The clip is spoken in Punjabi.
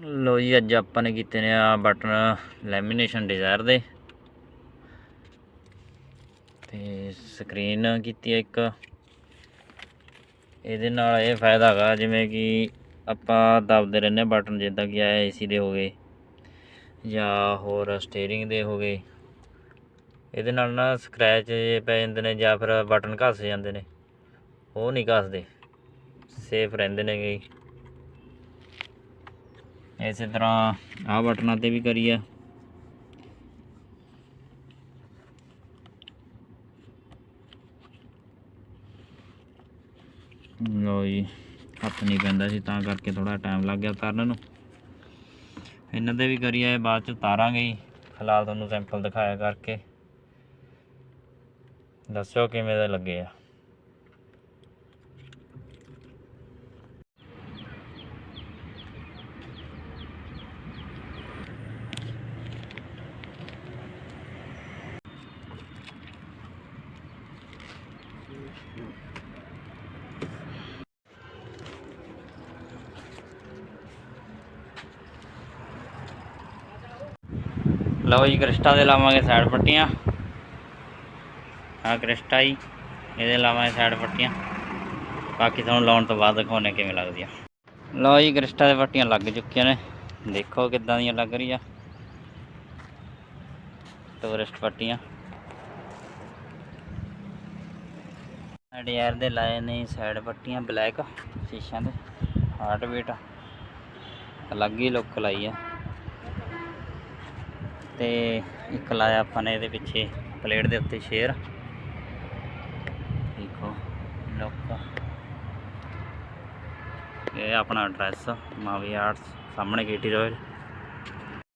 ਲੋ ਜੀ, ਅੱਜ ਆਪਾਂ ਨੇ ਕੀਤੇ ਨੇ ਆ ਬਟਨ ਲੈਮੀਨੇਸ਼ਨ ਡਿਜ਼ਾਇਰ ਦੇ। ਤੇ ਸਕਰੀਨ ਕੀਤੀ ਇੱਕ। ਇਹਦੇ ਨਾਲ ਇਹ ਫਾਇਦਾ ਹੈਗਾ, ਜਿਵੇਂ ਕਿ ਆਪਾਂ ਦਬਦੇ ਰਹਿੰਦੇ ਬਟਨ, ਜਿੱਦਾਂ ਕਿ ਆ ਏਸੀ ਦੇ ਹੋ ਗਏ ਜਾਂ ਹੋਰ ਸਟੀਅਰਿੰਗ ਦੇ ਹੋ ਗਏ। ਇਹਦੇ ਨਾਲ ਨਾ ਸਕ੍ਰੈਚ ਜੇ ਪੈ ਜਾਂਦੇ ਨੇ ਜਾਂ ਫਿਰ ਬਟਨ ਘਸ ਜਾਂਦੇ ਨੇ, ਉਹ ਨਹੀਂ ਘਸਦੇ ਸੇਫ ਰਹਿੰਦੇ ਨੇ ਜੀ ਇਸੇ ਤਰ੍ਹਾਂ ਆਹ ਬਟਨਾਂ ਤੇ ਵੀ ਕਰੀ ਆ ਲੋ ਜੀ, ਹੱਥ ਨਹੀਂ ਪੈਂਦਾ ਸੀ, ਤਾਂ ਕਰਕੇ ਥੋੜਾ ਟਾਈਮ ਲੱਗ ਗਿਆ ਉਤਾਰਨ ਨੂੰ। ਇਹਨਾਂ ਤੇ ਵੀ ਕਰੀ ਆ ਬਾਅਦ ਚ ਉਤਾਰਾਂਗੇ ਹੀ ਫਿਲਹਾਲ ਤੁਹਾਨੂੰ ਸੈਂਪਲ ਦਿਖਾਇਆ ਕਰਕੇ। ਦੱਸਿਓ ਕਿਵੇਂ ਦੇ ਲੱਗੇ ਆ। ਲਓ ਜੀ, ਕ੍ਰਿਸਟਾ ਦੇ ਲਾਵਾਂਗੇ ਸਾਈਡ ਪੱਟੀਆਂ। ਆ ਕ੍ਰਿਸਟਾ ਜੀ, ਇਹਦੇ ਲਾਵਾਂਗੇ ਸਾਈਡ ਪੱਟੀਆਂ। ਬਾਕੀ ਤੁਹਾਨੂੰ ਲਾਉਣ ਤੋਂ ਬਾਅਦ ਦਿਖਾਉਣੇ ਕਿਵੇਂ ਲੱਗਦੀਆਂ। ਲਓ ਜੀ, ਕ੍ਰਿਸਟਾ ਦੇ ਪੱਟੀਆਂ ਲੱਗ ਚੁੱਕੀਆਂ ਨੇ। ਦੇਖੋ ਕਿੱਦਾਂ ਦੀਆਂ ਲੱਗ ਰਹੀਆਂ। ਟੂਰਿਸਟ ਪੱਟੀਆਂ। ਐਡੀਆਰ ਦੇ ਲਾਏ ਨੇ ਸਾਈਡ ਪੱਟੀਆਂ ਬਲੈਕ ਸ਼ੀਸ਼ਿਆਂ ਦੇ ਹਾਰਟ ਬੀਟ ਅਲੱਗ ਹੀ ਲੁੱਕ ਲਾਈ ਆ। ਤੇ ਇੱਕ ਲਾਇਆ ਆਪਾਂ ਨੇ ਇਹਦੇ ਪਿੱਛੇ ਪਲੇਟ ਦੇ ਉੱਤੇ ਸ਼ੇਰ ਦੇਖੋ ਲੁੱਕ ਇਹ ਆਪਣਾ ਐਡਰੈਸ ਮਾਵੀ ਆਰਟਸ ਸਾਹਮਣੇ ਗੇਟੀ ਰੋਡ